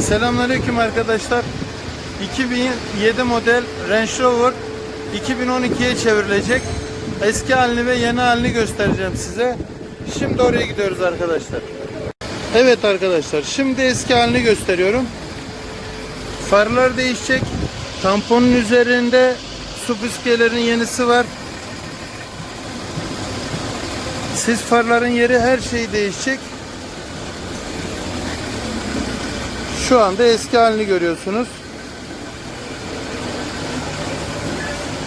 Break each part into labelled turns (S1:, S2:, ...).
S1: Selamünaleyküm arkadaşlar. 2007 model Range Rover 2012'ye çevrilecek. Eski halini ve yeni halini göstereceğim size. Şimdi oraya gidiyoruz arkadaşlar. Evet arkadaşlar, şimdi eski halini gösteriyorum. Farlar değişecek. Tamponun üzerinde su püskelerin yenisi var. Sis farların yeri her şey değişecek. Şu anda eski halini görüyorsunuz.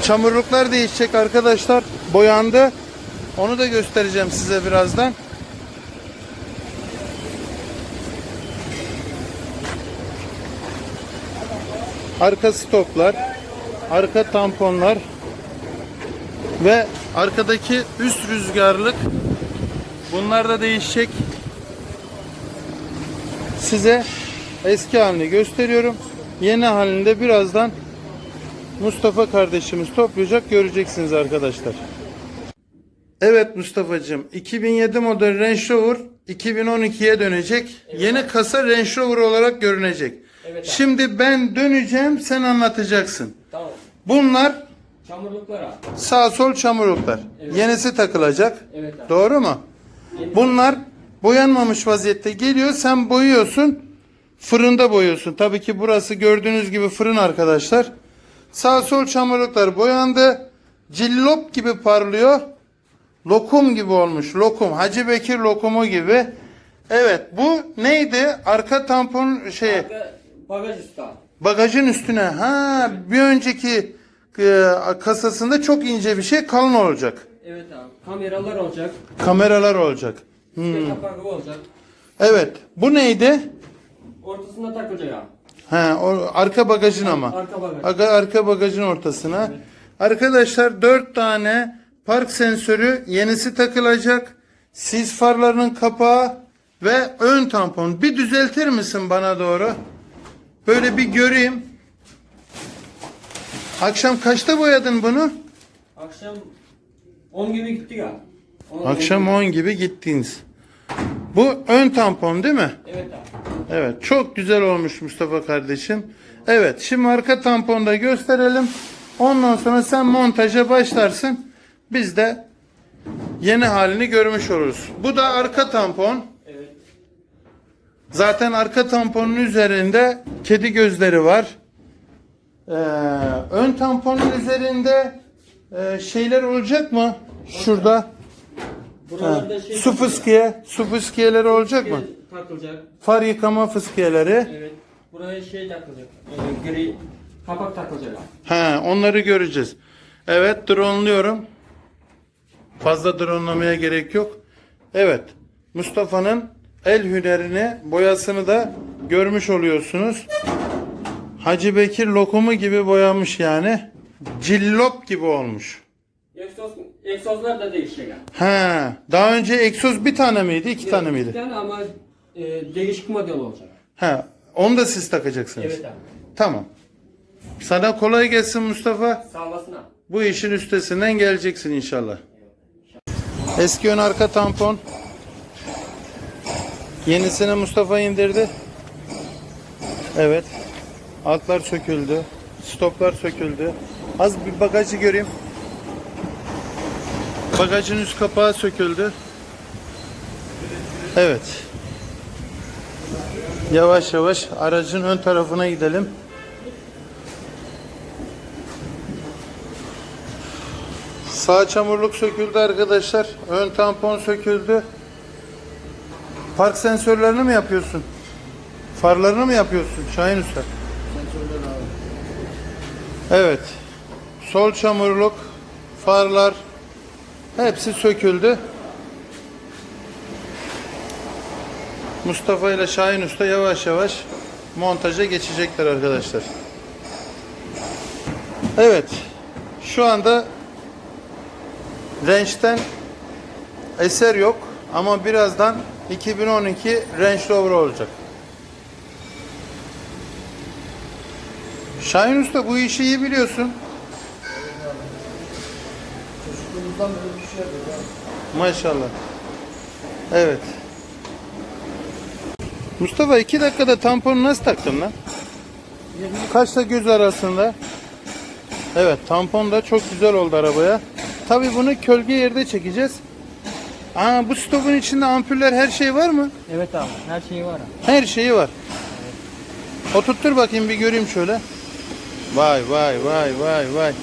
S1: Çamurluklar değişecek arkadaşlar. Boyandı. Onu da göstereceğim size birazdan. Arka stoplar, arka tamponlar ve arkadaki üst rüzgarlık bunlar da değişecek. Size eski halini gösteriyorum. Yeni halinde birazdan Mustafa kardeşimiz toplayacak göreceksiniz arkadaşlar. Evet Mustafa'cığım 2007 model Range Rover 2012'ye dönecek. Yeni kasa Range Rover olarak görünecek.
S2: Evet abi.
S1: Şimdi ben döneceğim sen anlatacaksın.
S2: Tamam.
S1: Bunlar
S2: Çamurluklara.
S1: sağ sol çamurluklar.
S2: Evet.
S1: Yenisi takılacak.
S2: Evet abi.
S1: Doğru mu?
S2: Yeni-
S1: Bunlar boyanmamış vaziyette geliyor. Sen boyuyorsun. Fırında boyuyorsun. Tabii ki burası gördüğünüz gibi fırın arkadaşlar. Sağ sol çamurluklar boyandı. Cillop gibi parlıyor. Lokum gibi olmuş. Lokum. Hacı Bekir lokumu gibi. Evet bu neydi? Arka tampon şey
S2: Arka bagaj üstü
S1: bagajın üstüne. Ha bir önceki e, kasasında çok ince bir şey kalın olacak.
S2: Evet abi. Kameralar olacak.
S1: Kameralar olacak.
S2: Hmm. Kapağı olacak.
S1: Evet. Bu neydi?
S2: Ortasında takılacak abi.
S1: Ha, o arka bagajın ama.
S2: Arka bagaj.
S1: Arka, arka bagajın ortasına. Arkadaşlar dört tane park sensörü yenisi takılacak. Sis farlarının kapağı ve ön tampon. Bir düzeltir misin bana doğru? Böyle bir göreyim. Akşam kaçta boyadın bunu?
S2: Akşam 10 gibi gittik abi. 10
S1: Akşam 10 gibi gittiniz. Bu ön tampon değil mi?
S2: Evet abi.
S1: Evet çok güzel olmuş Mustafa kardeşim. Evet şimdi arka tamponda gösterelim. Ondan sonra sen montaja başlarsın. Biz de yeni halini görmüş oluruz. Bu da arka tampon.
S2: Evet.
S1: Zaten arka tamponun üzerinde kedi gözleri var. Ee, ön tamponun üzerinde e, şeyler olacak mı? Şurada. Ha,
S2: Buralarda şey
S1: su fıskiye, su fıskiyeleri olacak mı?
S2: Takılacak.
S1: Far yıkama fıskiyeleri.
S2: Evet. Buraya şey takılacak. Ee, gri kapak takılacak.
S1: He, onları göreceğiz. Evet, droneluyorum. Fazla dronelamaya gerek yok. Evet, Mustafa'nın el hünerini, boyasını da görmüş oluyorsunuz. Hacı Bekir lokumu gibi boyamış yani. Cillop gibi olmuş.
S2: Egzoz, egzozlar da değişecek.
S1: He, daha önce egzoz bir tane miydi, iki tane
S2: Bir
S1: miydi?
S2: tane ama e, değişik model olacak.
S1: He, onu da siz takacaksınız.
S2: Evet abi.
S1: Tamam. Sana kolay gelsin Mustafa.
S2: Sağ olasın abi.
S1: Bu işin üstesinden geleceksin inşallah. Eski ön arka tampon. Yenisini Mustafa indirdi. Evet. Altlar söküldü. Stoplar söküldü. Az bir bagajı göreyim. Bagajın üst kapağı söküldü. Evet. Yavaş yavaş aracın ön tarafına gidelim. Sağ çamurluk söküldü arkadaşlar. Ön tampon söküldü. Park sensörlerini mi yapıyorsun? Farlarını mı yapıyorsun Şahin Usta? Evet. Sol çamurluk, farlar hepsi söküldü. Mustafa ile Şahin Usta yavaş yavaş montaja geçecekler arkadaşlar. Evet. Şu anda Range'den eser yok ama birazdan 2012 Range Rover olacak. Şahin Usta bu işi iyi biliyorsun.
S3: Çocukluğumuzdan beri bir şey yapıyoruz.
S1: Maşallah. Evet. Mustafa iki dakikada tamponu nasıl taktın lan? Kaçla göz arasında? Evet tampon da çok güzel oldu arabaya. Tabii bunu kölge yerde çekeceğiz. Aa bu stopun içinde ampuller her şey var mı?
S2: Evet abi her şeyi var abi.
S1: Her şeyi var. Oturttur bakayım bir göreyim şöyle. Vay vay vay vay vay.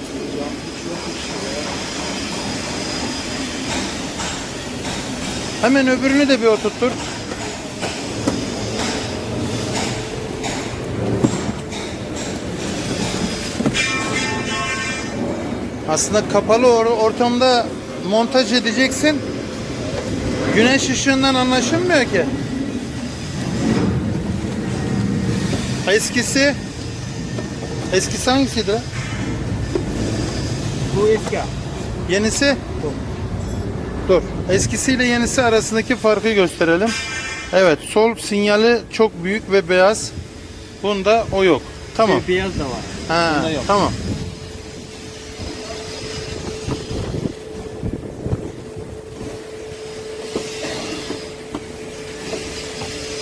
S1: Hemen öbürünü de bir oturttur. Aslında kapalı or- ortamda montaj edeceksin. Güneş ışığından anlaşılmıyor ki. Eskisi Eskisi hangisiydi? lan?
S2: Bu eski.
S1: Yenisi? Dur. Eskisiyle yenisi arasındaki farkı gösterelim. Evet, sol sinyali çok büyük ve beyaz. Bunda o yok. Tamam.
S2: Beyaz da var.
S1: Ha,
S2: bunda yok.
S1: tamam.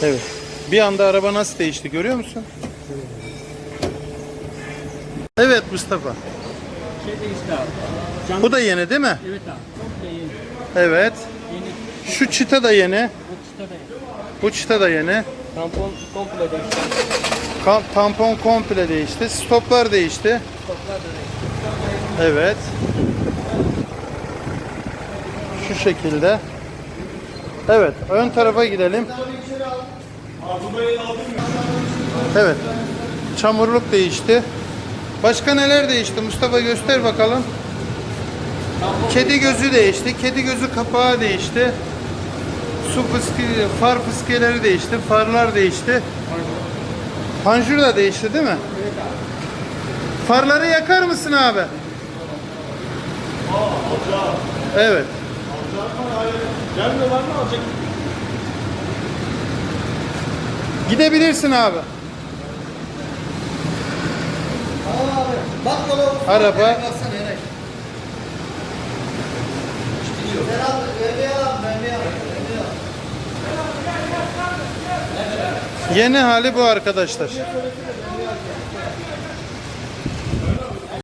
S1: Evet. Bir anda araba nasıl değişti görüyor musun? Evet Mustafa.
S2: Şey değişti abi. Cam...
S1: Bu da yeni değil mi?
S2: Evet abi. Komple yeni.
S1: Evet.
S2: Yeni.
S1: Şu çıta da yeni.
S2: Bu çıta da yeni.
S1: Bu çıta da yeni.
S2: Tampon komple değişti.
S1: Ka- tampon komple değişti. Stoplar değişti.
S2: Stoplar da değişti.
S1: Evet. Şu şekilde. Evet, ön tarafa gidelim. Evet. Çamurluk değişti. Başka neler değişti? Mustafa göster bakalım. Kedi gözü değişti. Kedi gözü kapağı değişti. Su fıskı, far fıskiyeleri değişti. Farlar değişti. Panjur da değişti değil mi? Farları yakar mısın abi? Evet. Gidebilirsin abi.
S3: Bak yola.
S1: Araba
S3: Baksana Eray. Serhat, vermeye al, vermeye al, vermeye al.
S1: yeni hali bu arkadaşlar.